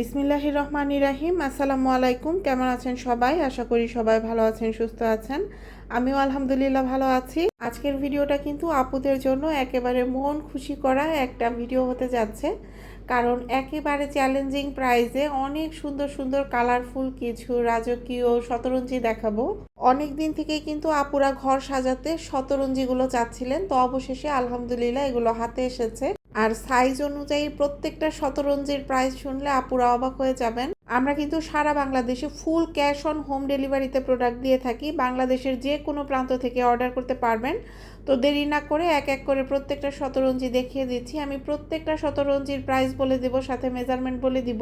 বিসমিল্লাহ রহমান ইরাহিম আসসালামু আলাইকুম। কেমন আছেন সবাই? আশা করি সবাই ভালো আছেন, সুস্থ আছেন। আমিও আলহামদুলিল্লাহ ভালো আছি। আজকের ভিডিওটা কিন্তু আপুদের জন্য একেবারে মন খুশি করা একটা ভিডিও হতে যাচ্ছে। কারণ একেবারে চ্যালেঞ্জিং প্রাইজে অনেক সুন্দর সুন্দর কালারফুল কিছু রাজকীয় শতরঞ্জি দেখাবো। অনেক দিন থেকেই কিন্তু আপুরা ঘর সাজাতে শতরঞ্জিগুলো চাচ্ছিলেন, তো অবশেষে আলহামদুলিল্লাহ এগুলো হাতে এসেছে। আর সাইজ অনুযায়ী প্রত্যেকটা শতরঞ্জির প্রাইস শুনলে আপুরা অবাক হয়ে যাবেন। আমরা কিন্তু সারা বাংলাদেশে ফুল ক্যাশ অন হোম ডেলিভারিতে প্রোডাক্ট দিয়ে থাকি। বাংলাদেশের যে কোনো প্রান্ত থেকে অর্ডার করতে পারবেন। তো দেরি না করে এক এক করে প্রত্যেকটা শতরঞ্জি দেখিয়ে দিচ্ছি। আমি প্রত্যেকটা শতরঞ্জির প্রাইস বলে দেব, সাথে মেজারমেন্ট বলে দিব।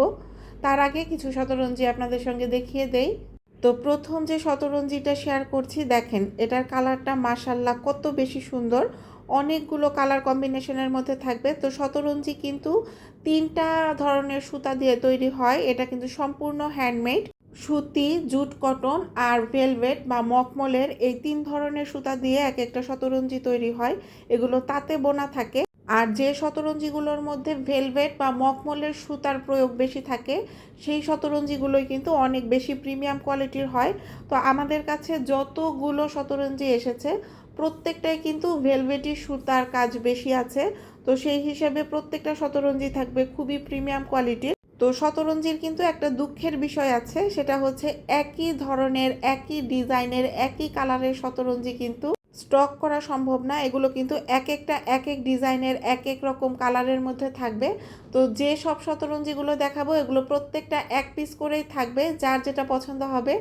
তার আগে কিছু শতরঞ্জি আপনাদের সঙ্গে দেখিয়ে দেই। তো প্রথম যে শতরঞ্জিটা শেয়ার করছি, দেখেন, এটার কালারটা মাসাল্লাহ কত বেশি সুন্দর। অনেকগুলো কালার কম্বিনেশনের মধ্যে থাকবে। তো শতরঞ্জি কিন্তু তিনটা ধরনের সুতা দিয়ে তৈরি হয়। এটা কিন্তু সম্পূর্ণ হ্যান্ডমেড সুতি, জুট কটন আর ভেলভেট বা মকমলের এই তিন ধরনের সুতা দিয়ে এক একটা শতরঞ্জি তৈরি হয়। এগুলো তাতে বোনা থাকে। আর যে শতরঞ্জিগুলোর মধ্যে ভেলভেট বা মকমলের সুতার প্রয়োগ বেশি থাকে, সেই শতরঞ্জিগুলোই কিন্তু অনেক বেশি প্রিমিয়াম কোয়ালিটির হয়। তো আমাদের কাছে যতগুলো শতরঞ্জি এসেছে প্রত্যেকটাই কিন্তু ভেলভেটি সুতার কাজ বেশি আছে। তো সেই হিসাবে প্রত্যেকটা শতরঞ্জি থাকবে খুবই প্রিমিয়াম কোয়ালিটির তো শতরঞ্জির কিন্তু একটা দুঃখের বিষয় আছে, সেটা হচ্ছে একই ধরনের, একই ডিজাইনের, একই কালারের শতরঞ্জি কিন্তু স্টক করা সম্ভব না। এগুলো কিন্তু এক একটা এক এক ডিজাইনের এক এক রকম কালারের মধ্যে থাকবে। তো যে সব শতরঞ্জিগুলো দেখাবো, এগুলো প্রত্যেকটা এক পিস করেই থাকবে, যার যেটা পছন্দ হবে,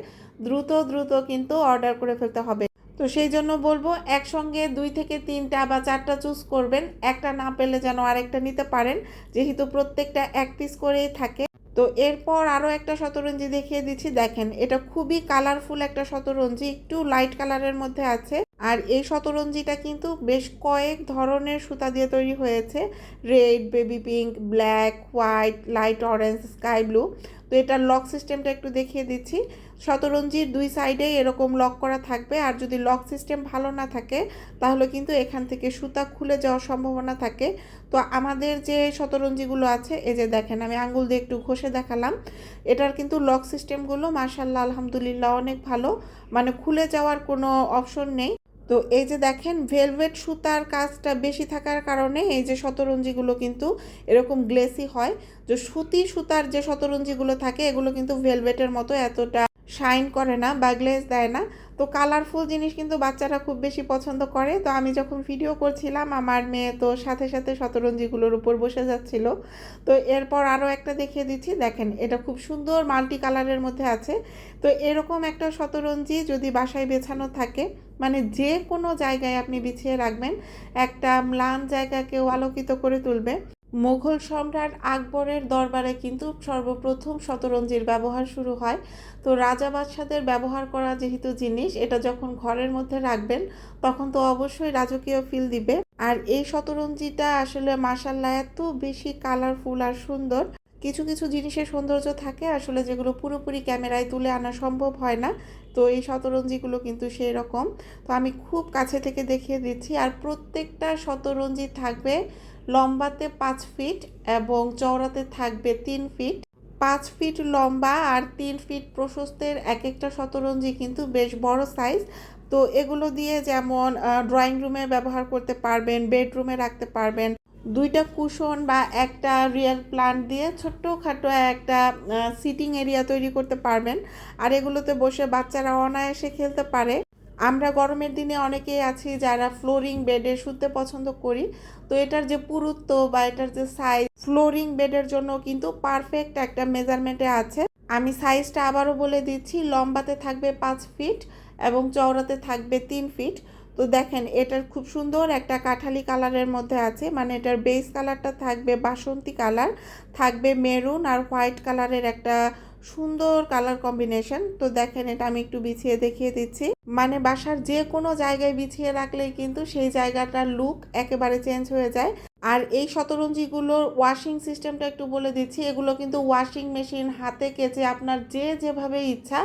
দ্রুত দ্রুত কিন্তু অর্ডার করে ফেলতে হবে। তো সেই জন্য বলব একসঙ্গে দুই থেকে তিনটা বা চারটা চুজ করবেন। একটা না পেলে যেন আরেকটা নিতে পারেন, যেহেতু প্রত্যেকটা এক পিস করেই থাকে। তো এরপর আরও একটা শতরঞ্জি দেখিয়ে দিচ্ছি। দেখেন, এটা খুবই কালারফুল একটা শতরঞ্জি, একটু লাইট কালারের মধ্যে আছে। আর এই শতরঞ্জিটা কিন্তু বেশ কয়েক ধরনের সুতা দিয়ে তৈরি হয়েছে। Red baby pink black white light orange sky blue তো এটার লক সিস্টেমটা একটু দেখিয়ে দিচ্ছি। শতরঞ্জির দুই সাইডেই এরকম লক করা থাকবে। আর যদি লক সিস্টেম ভালো না থাকে, তাহলে কিন্তু এখান থেকে সুতা খুলে যাওয়ার সম্ভাবনা থাকে। তো আমাদের যে শতরঞ্জিগুলো আছে, এই যে দেখেন, আমি আঙ্গুল দিয়ে একটু ঘষে দেখালাম। এটার কিন্তু লক সিস্টেমগুলো মার্শাল্লাহ আলহামদুলিল্লাহ, অনেক ভালো। মানে খুলে যাওয়ার কোনো অপশন নেই। তো এই যে দেখেন ভেলভেট সুতার কাজটা বেশি থাকার কারণে এই যে শতরঞ্জিগুলো কিন্তু এরকম গ্লেসি হয়। যে সুতি সুতার যে শতরঞ্জিগুলো থাকে, এগুলো কিন্তু ভেলভেটের মতো এতটা শাইন করে না বা গ্লেস দেয় না। তো কালারফুল জিনিস কিন্তু বাচ্চারা খুব বেশি পছন্দ করে। তো আমি যখন ভিডিও করছিলাম, আমার মেয়ে তো সাথে সাথে শতরঞ্জিগুলোর উপর বসে যাচ্ছিল। তো এরপর আরও একটা দেখিয়ে দিচ্ছি। দেখেন, এটা খুব সুন্দর মাল্টি কালারের মধ্যে আছে। তো এরকম একটা শতরঞ্জি যদি বাসায় বেছানো থাকে মানে যে কোনো জায়গায় আপনি বিছিয়ে রাখবেন, একটা ম্লান জায়গাকেও আলোকিত করে তুলবে। মুঘল সম্রাট আকবরের দরবারে কিন্তু সর্বপ্রথম শতরঞ্জির ব্যবহার শুরু হয়। তো রাজা বাদশাদের ব্যবহার করা যেহেতু জিনিস, এটা যখন ঘরের মধ্যে রাখবেন, তখন তো অবশ্যই রাজকীয় ফিল দিবে। আর এই শতরঞ্জিটা আসলে মাসাল্লাহ এত বেশি কালারফুল আর সুন্দর। কিছু কিছু জিনিসের সৌন্দর্য থাকে আসলে যেগুলো পুরোপুরি ক্যামেরায় তুলে আনা সম্ভব হয় না। তো এই শতরঞ্জিগুলো কিন্তু সেই রকম তো আমি খুব কাছে থেকে দেখিয়ে দিচ্ছি। আর প্রত্যেকটা শতরঞ্জি থাকবে লম্বাতে পাঁচ ফিট এবং চওড়াতে থাকবে তিন ফিট। পাঁচ ফিট লম্বা আর তিন ফিট প্রশস্তের এক একটা শতরঞ্জি কিন্তু বেশ বড় সাইজ। তো এগুলো দিয়ে যেমন ড্রয়িং রুমে ব্যবহার করতে পারবেন, বেডরুমে রাখতে পারবেন। দুইটা কুশন বা একটা রিয়েল প্লান্ট দিয়ে ছোট্টখাটো একটা সিটিং এরিয়া তৈরি করতে পারবেন। আর এগুলোতে বসে বাচ্চারা অনায়াসে খেলতে পারে। আমরা গরমের দিনে অনেকেই আছি যারা ফ্লোরিং বেডে শুতে পছন্দ করি। তো এটার যে পুরুত্ব বা এটার যে সাইজ ফ্লোরিং বেডের জন্য কিন্তু পারফেক্ট একটা মেজারমেন্টে আছে। আমি সাইজটা আবারও বলে দিচ্ছি, লম্বাতে থাকবে পাঁচ ফিট এবং চওড়াতে থাকবে তিন ফিট তো দেখেন, এটার খুব সুন্দর একটা কাঠালি কালারের মধ্যে আছে মানে এটার বেস কালারটা থাকবে বাসন্তী কালার থাকবে মেরুন আর হোয়াইট কালারের একটা সুন্দর কালার কম্বিনেশন তো দেখেন, এটা আমি একটু বিছিয়ে দেখিয়ে দিচ্ছি। মানে বাসার যে কোনো জায়গায় বিছিয়ে রাখলেই কিন্তু সেই জায়গাটার লুক একেবারে চেঞ্জ হয়ে যায়। আর এই শতরঞ্জিগুলোর ওয়াশিং সিস্টেমটা একটু বলে দিচ্ছি, এগুলো কিন্তু ওয়াশিং মেশিন হাতে কেচে আপনার যে যেভাবে ইচ্ছা,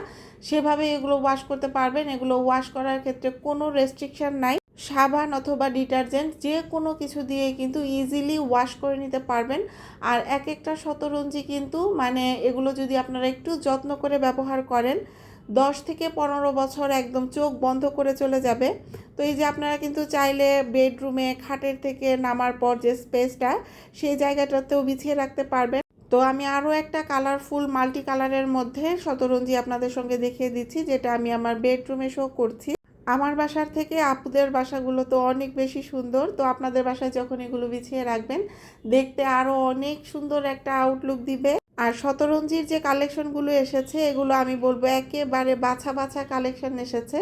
সেভাবে এগুলো ওয়াশ করতে পারবেন। এগুলো ওয়াশ করার ক্ষেত্রে কোনো রেস্ট্রিকশন নাই। সাবান অথবা ডিটারজেন্ট যে কোনো কিছু দিয়ে কিন্তু ইজিলি ওয়াশ করে নিতে পারবেন। আর এক একটা শতরঞ্জি কিন্তু মানে এগুলো যদি আপনারা একটু যত্ন করে ব্যবহার করেন, দশ থেকে পনেরো বছর একদম চোখ বন্ধ করে চলে যাবে। তো এই যে আপনারা কিন্তু চাইলে বেডরুমে, খাটের থেকে নামার পর যে স্পেসটা, সেই জায়গাটাতেও বিছিয়ে রাখতে পারবেন। তো আমি আরও একটা কালারফুল মাল্টি কালারের মধ্যে শতরঞ্জি আপনাদের সঙ্গে দেখিয়ে দিচ্ছি, যেটা আমি আমার বেডরুমে শো করছি। আমার বাসার থেকে আপুদের বাসাগুলো তো অনেক বেশি সুন্দর, তো আপনাদের বাসায় যখন এগুলো বিছিয়ে রাখবেন, দেখতে আরও অনেক সুন্দর একটা আউটলুক দিবে। আর শতরঞ্জির যে কালেকশনগুলো এসেছে, এগুলো আমি বলব একেবারে বাছা বাছা কালেকশন এসেছে।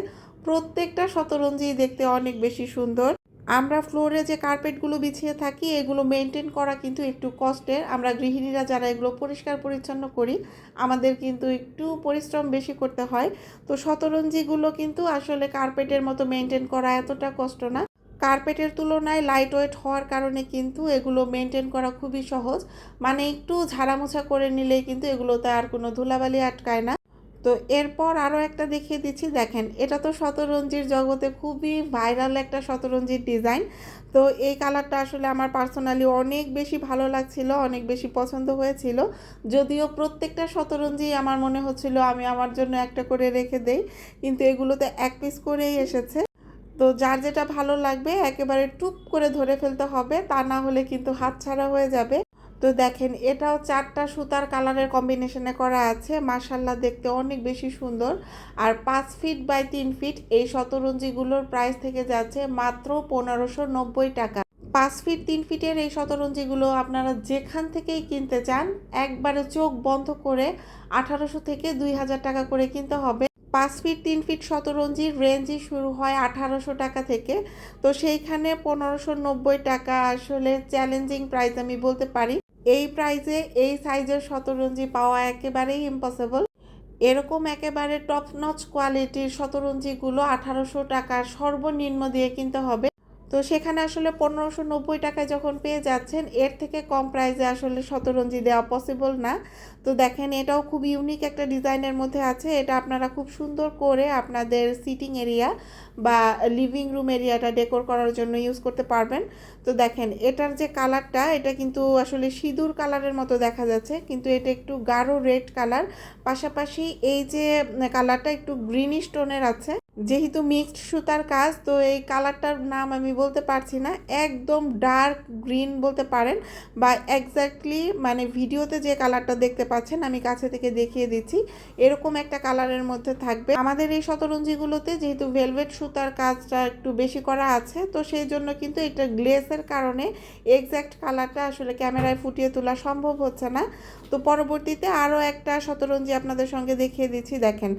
প্রত্যেকটা শতরঞ্জি দেখতে অনেক বেশি সুন্দর। আমরা ফ্লোরে যে কার্পেটগুলো বিছিয়ে থাকি, এগুলো মেনটেন করা কিন্তু একটু কষ্টের। আমরা গৃহিণীরা যারা এগুলো পরিষ্কার পরিচ্ছন্ন করি, আমাদের কিন্তু একটু পরিশ্রম বেশি করতে হয়। তো শতরঞ্জিগুলো কিন্তু আসলে কার্পেটের মতো মেনটেন করা এতটা কষ্ট না। কার্পেটের তুলনায় লাইট ওয়েট হওয়ার কারণে কিন্তু এগুলো মেনটেন করা খুবই সহজ। মানে একটু ঝাড়ামোছা করে নিলেই কিন্তু এগুলোতে আর কোনো ধুলাবালি আটকায় না। তো এরপর আরও একটা দেখিয়ে দিচ্ছি, দেখেন, এটা তো শতরঞ্জির জগতে খুবই ভাইরাল একটা শতরঞ্জির ডিজাইন তো এই কালারটা আসলে আমার পার্সোনালি অনেক বেশি ভালো লাগছিল, অনেক বেশি পছন্দ হয়েছিল। যদিও প্রত্যেকটা শতরঞ্জি আমার মনে হচ্ছিল আমি আমার জন্য একটা করে রেখে দেই, কিন্তু এগুলোতে এক পিস করেই এসেছে। তো যার যেটা ভালো লাগবে, একেবারে টুপ করে ধরে ফেলতে হবে, তা না হলে কিন্তু হাতছাড়া হয়ে যাবে। তো দেখেন, এটাও চারটা সুতার কালারের কম্বিনেশনে করা আছে। মাসাল্লাহ দেখতে অনেক বেশি সুন্দর। আর পাঁচ ফিট বাই তিন ফিট এই শতরঞ্জিগুলোর প্রাইস থেকে যাচ্ছে মাত্র পনেরোশো নব্বই টাকা। পাঁচ ফিট তিন ফিটের এই শতরঞ্জিগুলো আপনারা যেখান থেকেই কিনতে চান, একবারে চোখ বন্ধ করে আঠারোশো থেকে দুই হাজার টাকা করে কিনতে হবে। পাঁচ ফিট তিন ফিট শতরঞ্জির রেঞ্জই শুরু হয় আঠারোশো টাকা থেকে। তো সেইখানে পনেরোশো নব্বই টাকা আসলে চ্যালেঞ্জিং প্রাইস আমি বলতে পারি। এই প্রাইজে এই সাইজের শতরঞ্জি পাওয়া একেবারেই ইম্পসিবল এরকম একেবারে টপ নচ কোয়ালিটির শতরঞ্জিগুলো আঠারোশো টাকার সর্বনিম্ন দিয়ে কিনতে হবে। তো সেখানে আসলে পনেরোশো নব্বই টাকায় যখন পেয়ে যাচ্ছেন, এর থেকে কম প্রাইসে আসলে শতরঞ্জি দেওয়া পসিবল না। তো দেখেন, এটাও খুব ইউনিক একটা ডিজাইনের মধ্যে আছে। এটা আপনারা খুব সুন্দর করে আপনাদের সিটিং এরিয়া বা লিভিং রুম এরিয়াটা ডেকোর করার জন্য ইউজ করতে পারবেন। তো দেখেন, এটার যে কালারটা এটা কিন্তু আসলে সিঁদুর কালারের মতো দেখা যাচ্ছে, কিন্তু এটা একটু গাঢ় রেড কালার পাশাপাশি এই যে কালারটা একটু গ্রিনিশ টোনের আছে। যেহেতু মিক্সড সুতার কাজ, তো এই কালারটার নাম আমি বলতে পারছি না। একদম ডার্ক গ্রিন বলতে পারেন বা এক্স্যাক্টলি মানে ভিডিওতে যে কালারটা দেখতে পাচ্ছেন, আমি কাছে থেকে দেখিয়ে দিচ্ছি। এরকম একটা কালারের মধ্যে থাকবে। আমাদের এই শতরঞ্জিগুলোতে যেহেতু ভেলভেট সুতার কাজটা একটু বেশি করা আছে, তো সেই জন্য কিন্তু এটা গ্লেসের কারণে এক্স্যাক্ট কালারটা আসলে ক্যামেরায় ফুটিয়ে তোলা সম্ভব হচ্ছে না। তো পরবর্তীতে আরও একটা শতরঞ্জি আপনাদের সঙ্গে দেখিয়ে দিচ্ছি। দেখেন,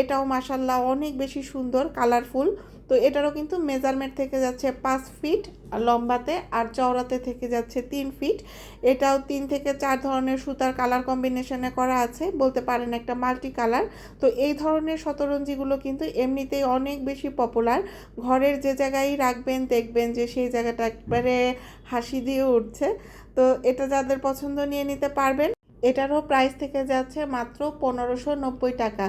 এটাও মাসাল্লাহ অনেক বেশি সুন্দর কালারফুল তো এটারও কিন্তু মেজারমেন্ট থেকে যাচ্ছে পাঁচ ফিট লম্বাতে আর চওড়াতে থেকে যাচ্ছে তিন ফিট এটাও তিন থেকে চার ধরনের সুতার কালার কম্বিনেশনে করা আছে, বলতে পারেন একটা মাল্টি কালার তো এই ধরনের শতরঞ্জিগুলো কিন্তু এমনিতেই অনেক বেশি পপুলার ঘরের যে জায়গায় রাখবেন, দেখবেন যে সেই জায়গাটা একবারে হাসি দিয়ে উঠছে। তো এটা যাদের পছন্দ নিয়ে নিতে পারবেন। এটারও প্রাইস থেকে যাচ্ছে মাত্র পনেরোশো নব্বই টাকা।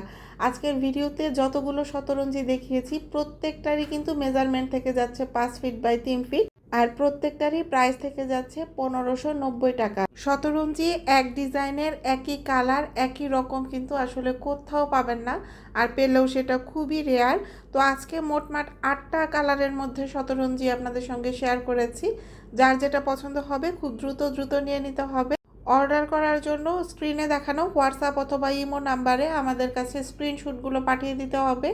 আজকের ভিডিওতে যতগুলো শতরঞ্জি দেখিয়েছি, প্রত্যেকটারই কিন্তু মেজারমেন্ট থেকে যাচ্ছে পাঁচ ফিট বাই তিন ফিট আর প্রত্যেকটারই প্রাইস থেকে যাচ্ছে পনেরোশো নব্বই টাকা। শতরঞ্জি এক ডিজাইনের, একই কালার একই রকম কিন্তু আসলে কোথাও পাবেন না আর পেলেও সেটা খুবই রেয়ার তো আজকে মোটমাট আটটা কালারের মধ্যে শতরঞ্জি আপনাদের সঙ্গে শেয়ার করেছি। যার যেটা পছন্দ হবে খুব দ্রুত দ্রুত নিয়ে নিতে হবে। অর্ডার করার জন্য স্ক্রিনে দেখানো হোয়াটসঅ্যাপ অথবা ইমো নাম্বারে আমাদের কাছে স্ক্রিনশুটগুলো পাঠিয়ে দিতে হবে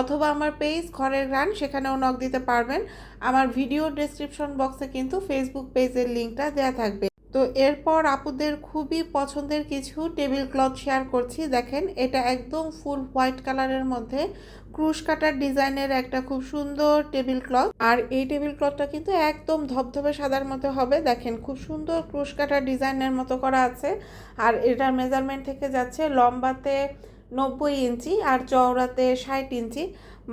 অথবা আমার পেজ ঘরের গান সেখানেও নক দিতে পারবেন। আমার ভিডিও ডেসক্রিপশন বক্সে কিন্তু ফেসবুক পেজের লিঙ্কটা দেওয়া থাকবে। তো এরপর আপুদের খুবই পছন্দের কিছু টেবিল ক্লথ শেয়ার করছি। দেখেন, এটা একদম ফুল হোয়াইট কালারের মধ্যে। ক্রুশ কাটার ডিজাইনের একটা খুব সুন্দর টেবিল ক্লথ। আর এই টেবিল ক্লথটা কিন্তু একদম ধবধবে সাদার মতো হবে। দেখেন, খুব সুন্দর ক্রুশ কাটার ডিজাইনের মতো করা আছে। আর এটার মেজারমেন্ট থেকে যাচ্ছে লম্বাতে নব্বই ইঞ্চি আর চওড়াতে ষাট ইঞ্চি।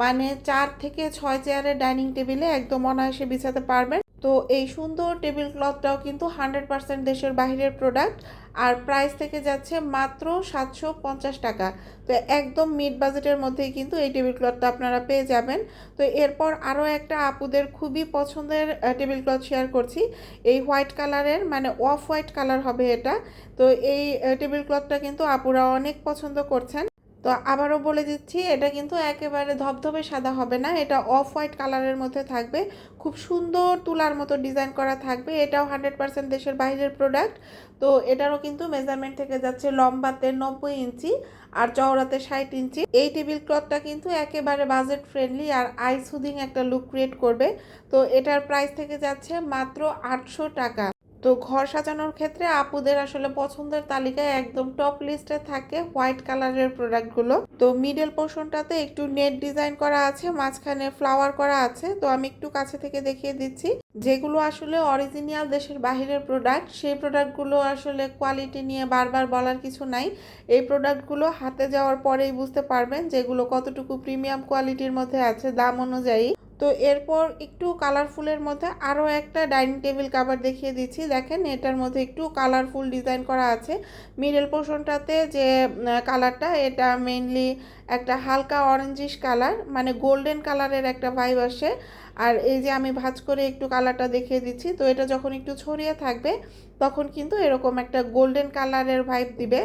মানে চার থেকে ছয় চেয়ারের ডাইনিং টেবিলে একদম অনায়াসে বিছাতে পারবেন। তো এই সুন্দর টেবিল ক্লথটাও কিন্তু হান্ড্রেড পার্সেন্ট দেশের বাইরের প্রোডাক্ট আর প্রাইস থেকে যাচ্ছে মাত্র সাতশো পঞ্চাশ টাকা। তো একদম মিড বাজেটের মধ্যেই কিন্তু এই টেবিল ক্লথটা আপনারা পেয়ে যাবেন। তো এরপর আরও একটা আপুদের খুবই পছন্দের টেবিল ক্লথ শেয়ার করছি। এই হোয়াইট কালারের মানে অফ হোয়াইট কালার হবে এটা। তো এই টেবিল ক্লথটা কিন্তু আপুরা অনেক পছন্দ করছেন। তো আবারও বলে দিচ্ছি, এটা কিন্তু একেবারে ধবধবে সাদা হবে না, এটা অফ হোয়াইট কালারের মধ্যে থাকবে। খুব সুন্দর তুলার মতো ডিজাইন করা থাকবে, এটাও হান্ড্রেড পার্সেন্ট দেশের বাইরের প্রোডাক্ট তো এটারও কিন্তু মেজারমেন্ট থেকে যাচ্ছে লম্বাতে নব্বই ইঞ্চি আর চওড়াতে ষাট ইঞ্চি। এই টেবিল ক্লথটা কিন্তু একেবারে বাজেট ফ্রেন্ডলি আর আই সুদিং একটা লুক ক্রিয়েট করবে। তো এটার প্রাইস থেকে যাচ্ছে মাত্র আটশো টাকা। তো ঘর সাজানোর ক্ষেত্রে আপুদের আসলে পছন্দের তালিকায় একদম টপ লিস্টে থাকে হোয়াইট কালারের প্রোডাক্টগুলো তো মিডল পোর্শনটাতে একটু নেট ডিজাইন করা আছে, মাঝখানে ফ্লাওয়ার করা আছে। তো আমি একটু কাছে থেকে দেখিয়ে দিচ্ছি। যেগুলো আসলে অরিজিনাল দেশের বাহিরের প্রোডাক্ট সেই প্রোডাক্টগুলো আসলে কোয়ালিটি নিয়ে বারবার বলার কিছু নাই। এই প্রোডাক্টগুলো হাতে যাওয়ার পরেই বুঝতে পারবেন যেগুলো কতটুকু প্রিমিয়াম কোয়ালিটির মধ্যে আছে, দাম অনুযায়ী। তো এরপর একটু কালারফুলের মধ্যে আরও একটা ডাইনিং টেবিল কাভার দেখিয়ে দিচ্ছি। দেখেন, এটার মধ্যে একটু কালারফুল ডিজাইন করা আছে। মিডল পোর্শনটাতে যে কালারটা, এটা মেইনলি একটা হালকা অরেঞ্জিশ কালার মানে গোল্ডেন কালারের একটা ভাইব আসে। আর এই যে আমি ভাজ করে একটু কালারটা দেখিয়ে দিচ্ছি, তো এটা যখন একটু ছড়িয়ে থাকবে, তখন কিন্তু এরকম একটা গোল্ডেন কালারের ভাইব দিবে।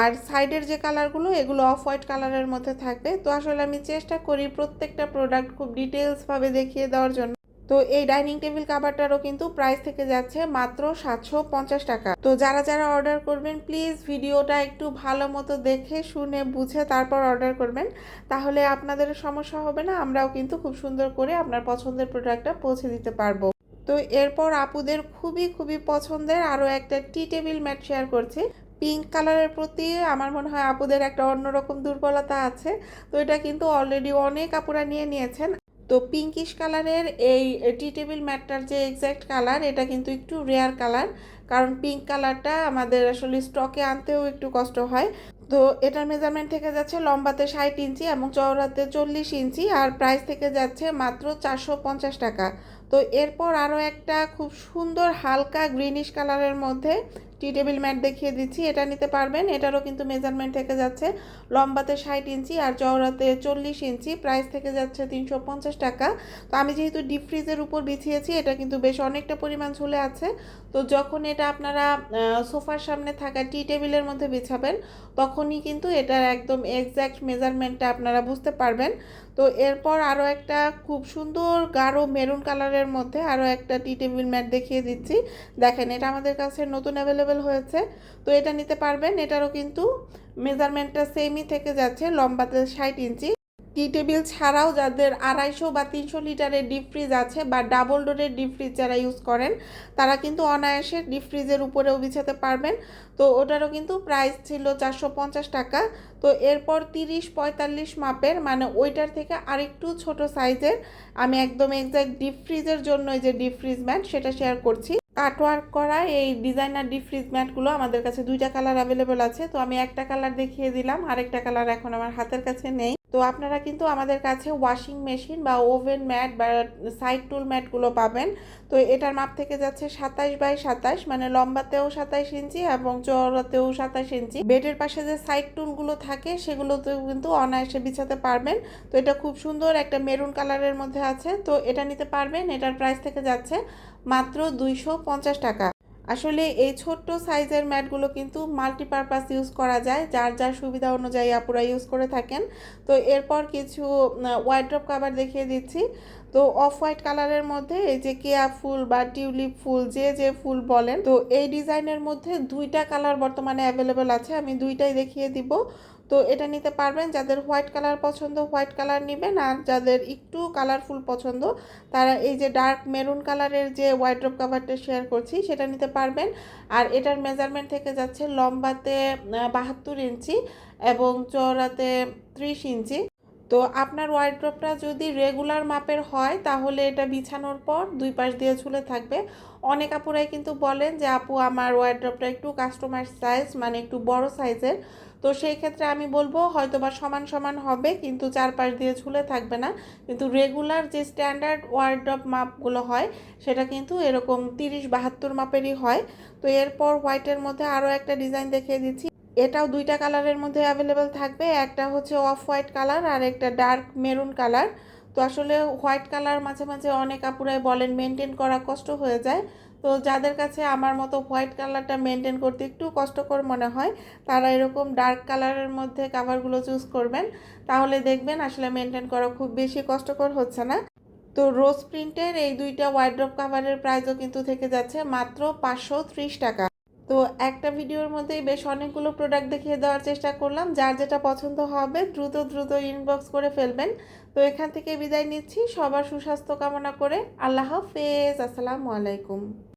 আর সাইডের যে কালারগুলো, এগুলো অফ হোয়াইট কালারের মধ্যে থাকবে। তো আসলে আমি চেষ্টা করি প্রত্যেকটা প্রোডাক্ট খুব ডিটেলসভাবে দেখিয়ে দেওয়ার জন্য। তো এই ডাইনিং টেবিল কাভারটারও কিন্তু প্রাইস থেকে যাচ্ছে মাত্র সাতশো পঞ্চাশ টাকা। তো যারা যারা অর্ডার করবেন প্লিজ ভিডিওটা একটু ভালো মতো দেখে, শুনে, বুঝে তারপর অর্ডার করবেন। তাহলে আপনাদের সমস্যা হবে না, আমরাও কিন্তু খুব সুন্দর করে আপনার পছন্দের প্রোডাক্টটা পৌঁছে দিতে পারব। তো এরপর আপুদের খুবই খুবই পছন্দের আরও একটা টি টেবিল ম্যাট শেয়ার করছি। পিঙ্ক কালারের প্রতি আমার মনে হয় আপুদের একটা অন্যরকম দুর্বলতা আছে। তো এটা কিন্তু অলরেডি অনেক আপুরা নিয়ে নিয়েছেন। তো পিঙ্কিশ কালারের এই টি টেবিল ম্যাটটার যে এক্স্যাক্ট কালার এটা কিন্তু একটু রেয়ার কালার কারণ পিঙ্ক কালারটা আমাদের আসলে স্টকে আনতেও একটু কষ্ট হয়। তো এটার মেজারমেন্ট থেকে যাচ্ছে লম্বাতে ষাট ইঞ্চি এবং চওড়াতে চল্লিশ ইঞ্চি, আর প্রাইস থেকে যাচ্ছে মাত্র চারশো পঞ্চাশ টাকা। তো এরপর আরও একটা খুব সুন্দর হালকা গ্রিনিশ কালারের মধ্যে টি টেবিল ম্যাট দেখিয়ে দিচ্ছি, এটা নিতে পারবেন। এটারও কিন্তু মেজারমেন্ট থেকে যাচ্ছে লম্বাতে ষাট ইঞ্চি আর চওড়াতে চল্লিশ ইঞ্চি। প্রাইস থেকে যাচ্ছে তিনশো পঞ্চাশ টাকা। তো আমি যেহেতু ডিপ ফ্রিজের উপর বিছিয়েছি, এটা কিন্তু বেশ অনেকটা পরিমাণ ঝুলে আছে। তো যখন এটা আপনারা সোফার সামনে থাকা টি টেবিলের মধ্যে বিছাবেন, তখনই কিন্তু এটার একদম এক্স্যাক্ট মেজারমেন্টটা আপনারা বুঝতে পারবেন। তো এরপর আরও একটা খুব সুন্দর গাঢ় মেরুন কালারের মধ্যে আরও একটা টি টেবিল ম্যাট দেখিয়ে দিচ্ছি। দেখেন, এটা আমাদের কাছে নতুন অ্যাভেলেবেল হয়েছে। তো এটা নিতে পারবেন। এটারও কিন্তু মেজারমেন্টটা সেমই থেকে যাচ্ছে লম্বাতে ষাট ইঞ্চি। টি টেবিল ছাড়াও যাদের আড়াইশো বা তিনশো লিটারের ডিপ ফ্রিজ আছে বা ডাবল ডোরের ডিপ ফ্রিজ যারা ইউজ করেন, তারা কিন্তু অনায়াসে ডিপ ফ্রিজের উপরেও বিছাতে পারবেন। তো ওটারও কিন্তু প্রাইস ছিল চারশো পঞ্চাশ টাকা। তো এরপর তিরিশ পঁয়তাল্লিশ মাপের মানে ওইটার থেকে আরেকটু ছোট সাইজের আমি একদম এক্স্যাক্ট ডিপ ফ্রিজের জন্য যে ডিপ ফ্রিজ ম্যাট সেটা শেয়ার করছি। কাটওয়ার্ক করা, এই ডিজাইনার ডিপ ফ্রিজ ম্যাটগুলো আমাদের কাছে দুইটা কালার অ্যাভেলেবেল আছে। তো আমি একটা কালার দেখিয়ে দিলাম, আরেকটা কালার এখন আমার হাতের কাছে নেই। তো আপনারা কিন্তু আমাদের কাছে ওয়াশিং মেশিন বা ওভেন ম্যাট বা সাইড টুল ম্যাটগুলো পাবেন। তো এটার মাপ থেকে যাচ্ছে সাতাইশ বাই সাতাইশ মানে লম্বাতেও সাতাইশ ইঞ্চি এবং চওড়াতেও সাতাইশ ইঞ্চি। বেডের পাশে যে সাইড টুলগুলো থাকে, সেগুলোতেও কিন্তু অনায়াসে বিছাতে পারবেন। তো এটা খুব সুন্দর একটা মেরুন কালারের মধ্যে আছে। তো এটা নিতে পারবেন, এটার প্রাইস থেকে যাচ্ছে মাত্র দুইশো পঞ্চাশ টাকা। আসলে এই ছোট্ট সাইজের ম্যাটগুলো কিন্তু মাল্টিপারপাস ইউজ করা যায়। যার যার সুবিধা অনুযায়ী আপুরা ইউজ করে থাকেন। তো এরপর কিছু ওয়াইড্রপ কাভার দেখিয়ে দিচ্ছি। তো অফ হোয়াইট কালারের মধ্যে এই যে কেয়া ফুল বা টিউলিপ ফুল, যে যে ফুল বলেন, তো এই ডিজাইনের মধ্যে দুইটা কালার বর্তমানে অ্যাভেলেবেল আছে, আমি দুইটাই দেখিয়ে দিব। তো এটা নিতে পারবেন, যাদের হোয়াইট কালার পছন্দ হোয়াইট কালার নেবেন, আর যাদের একটু কালারফুল পছন্দ, তারা এই যে ডার্ক মেরুন কালারের যে ওয়াইড্রপ কাভারটা শেয়ার করছি, সেটা নিতে পারবেন। আর এটার মেজারমেন্ট থেকে যাচ্ছে লম্বাতে বাহাত্তর ইঞ্চি এবং চওড়াতে ত্রিশ ইঞ্চি। তো আপনার ওয়ার্ড্রপটা যদি রেগুলার মাপের হয়, তাহলে এটা বিছানোর পর দুই পাশ দিয়ে ঝুলে থাকবে। অনেক আপুরাই কিন্তু বলেন যে, আপু, আমার ওয়ার্ড্রপটা একটু কাস্টমার সাইজ মানে একটু বড় সাইজের তো সেই ক্ষেত্রে আমি বলব হয়তো বা সমান সমান হবে, কিন্তু চারপাশ দিয়ে ঝুলে থাকবে না। কিন্তু রেগুলার যে স্ট্যান্ডার্ড ওয়ার্ড্রপ মাপগুলো হয়, সেটা কিন্তু এরকম তিরিশ বাহাত্তর মাপেরই হয়। তো এরপর হোয়াইটের মধ্যে আরও একটা ডিজাইন দেখিয়ে দিচ্ছি। এটাও দুইটা কালারের মধ্যে অ্যাভেলেবেল থাকবে। একটা হচ্ছে অফ হোয়াইট কালার আর একটা ডার্ক মেরুন কালার তো আসলে হোয়াইট কালার মাঝে মাঝে অনেক আপুরাই বলেন মেনটেন করা কষ্ট হয়ে যায়। তো যাদের কাছে আমার মতো হোয়াইট কালারটা মেনটেন করতে একটু কষ্টকর মনে হয়, তারা এরকম ডার্ক কালারের মধ্যে কাভারগুলো চুজ করবেন। তাহলে দেখবেন আসলে মেনটেন করা খুব বেশি কষ্টকর হচ্ছে না। তো রোজ প্রিন্টের এই দুইটা ওয়াইড্রপ কাভারের প্রাইসও কিন্তু থেকে যাচ্ছে মাত্র পাঁচশো ত্রিশ টাকা। তো একটা ভিডিওর মধ্যেই বেশ অনেকগুলো প্রোডাক্ট দেখিয়ে দেওয়ার চেষ্টা করলাম। যার যেটা পছন্দ হবে, দ্রুত দ্রুত ইনবক্স করে ফেলবেন। তো এখান থেকে বিদায় নিচ্ছি। সবার সুস্বাস্থ্য কামনা করে আল্লাহ হাফেজ। আসসালামু আলাইকুম।